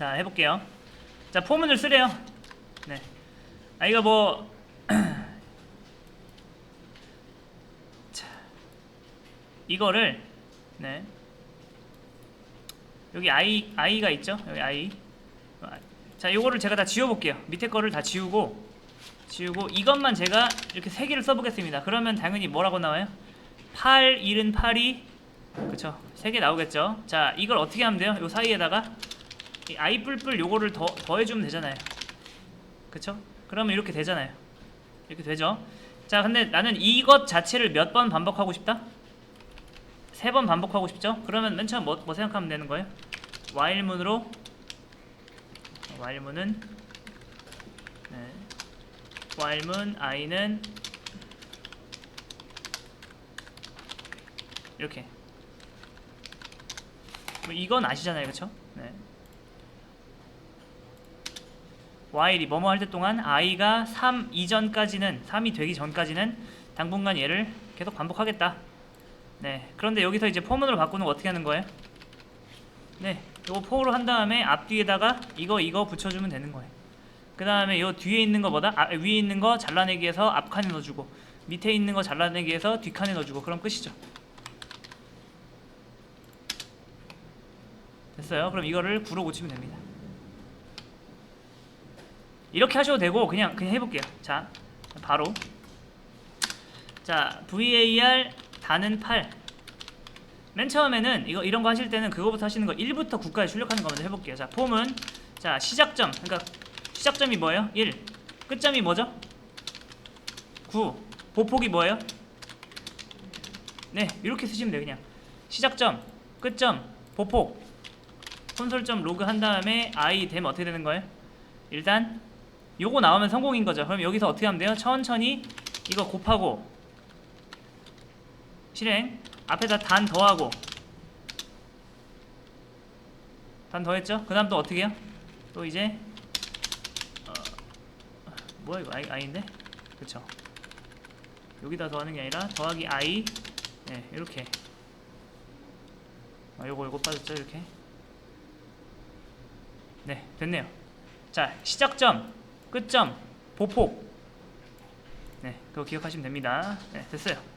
자 해볼게요. 자 포문을 쓰래요. 네. 아 이거 뭐 자, 이거를 네. 여기 i i가 있죠? 여기 i. 자 요거를 제가 다 지워볼게요. 밑에 거를 다 지우고 지우고 이것만 제가 이렇게 세 개를 써보겠습니다. 그러면 당연히 뭐라고 나와요? 8 1은 8이 그쵸? 세 개 나오겠죠? 자 이걸 어떻게 하면 돼요? 요 사이에다가 이 i 뿔뿔 요거를 더 더해주면 되잖아요. 그쵸? 그러면 이렇게 되잖아요. 이렇게 되죠? 자 근데 나는 이것 자체를 몇 번 반복하고 싶다? 세 번 반복하고 싶죠? 그러면 맨 처음 뭐, 뭐 생각하면 되는 거예요? while문으로? while문은? 네. while문 i는? 이렇게. 뭐 이건 아시잖아요. 그쵸? 네. While이 뭐뭐 할 때 동안 i가 3 이전까지는 3이 되기 전까지는 당분간 얘를 계속 반복하겠다. 네 그런데 여기서 이제 포문으로 바꾸는 거 어떻게 하는 거예요? 네 요거 포로 한 다음에 앞뒤에다가 이거 이거 붙여주면 되는 거예요. 그 다음에 요 뒤에 있는 거보다 아, 위에 있는 거 잘라내기 위해서 앞칸에 넣어주고 밑에 있는 거 잘라내기 위해서 뒷칸에 넣어주고 그럼 끝이죠. 됐어요? 그럼 이거를 9로 고치면 됩니다 이렇게 하셔도 되고 그냥 그냥 해볼게요 자 바로 자 VAR 단은 8. 맨 처음에는 이거 이런 거 하실 때는 그거부터 하시는 거 1부터 9까지 출력하는 거 먼저 해볼게요. 자 폼은 자 시작점 그러니까 시작점이 뭐예요? 1. 끝점이 뭐죠? 9. 보폭이 뭐예요? 네 이렇게 쓰시면 돼요 그냥 시작점 끝점 보폭 콘솔점 로그 한 다음에 i 되면 어떻게 되는 거예요? 일단 요거 나오면 성공인 거죠. 그럼 여기서 어떻게 하면 돼요? 천천히 이거 곱하고 실행 앞에다 단 더하고 단 더했죠? 그 다음 또 어떻게 해요? 또 이제 어, 뭐야 이거 i, i인데? 그쵸 여기다 더하는 게 아니라 더하기 i 네 이렇게 아 요거 요거 빠졌죠 이렇게 네 됐네요 자 시작점 끝점 보폭. 네 그거 기억하시면 됩니다. 네 됐어요